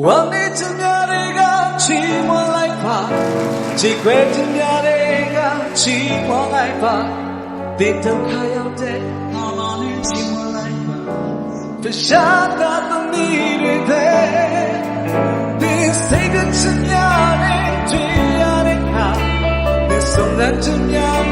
ဝမ်းနေချင်များတွေကချီးမွမ်းလိုက်ပါချီးခွဲချင်များတွေကချီးမွမ်းလိုက်ပါဒီဒုက္ခရောက်တဲ့မောင်မောင်နဲ့ချီးမွမ်းလိုက်ပါတခြားသာသမီးတွေတဲ့ဒီစိတ်ချင်များတွေတွေ့ရတဲ့အခါဒီဆုံးတဲ့ချင်များ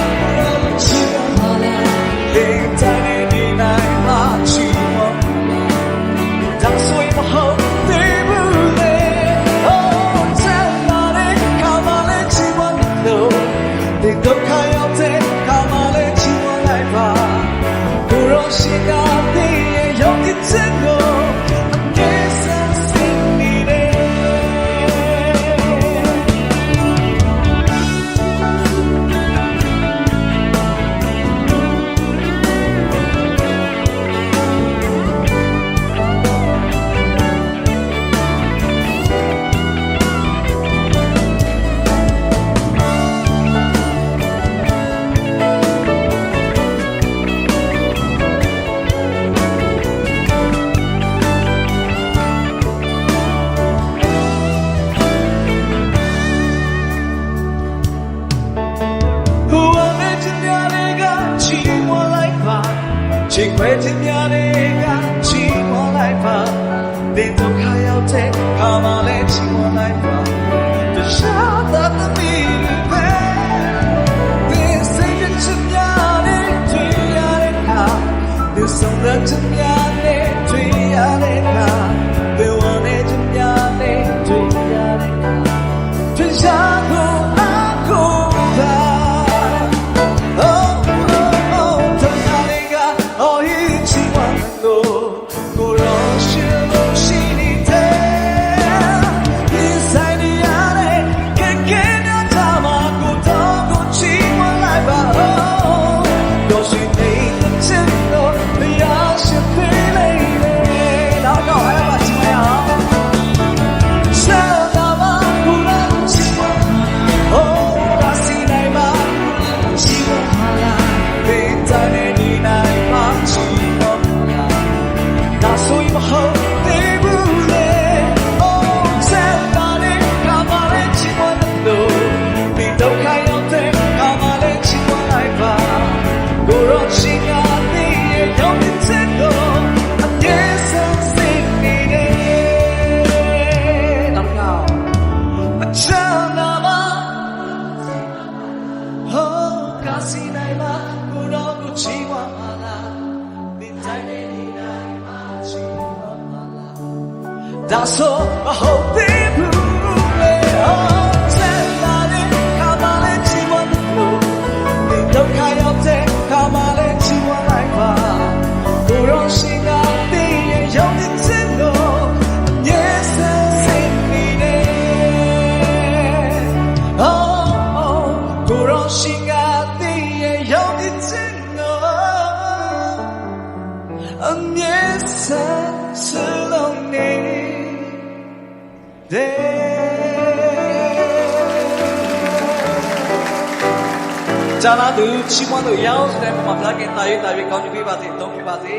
chegar. ချိန်ခွဲခြင်းများတွေကချီးမွမ်းလိုက်ပါသင်ဒုက္ခရောက်တဲ့ခါမှလည်းချီးမွမ်းလိုက်ပါတခြားသာသမီးတွေပဲသင်စိတ်ချစ်များနဲ့တွေ့ရတဲ့ခါသင်ဆုံးတဲ့ချစ်များနဲ့တွေ့ရတဲ့ခါ yo soy 大嫂，好天不雨，好车难停，干嘛来只管走路？你懂开车，干嘛来只管害怕？不让心爱的人有难处，人生心里的，不让心。day ဂျာလာသူချီးမွမ်းလို့ရောင်းတဲ့မှာ plug in တာရေးတာရေးကောင်းချီးပေးပါစေအသုံးပြုပါစေ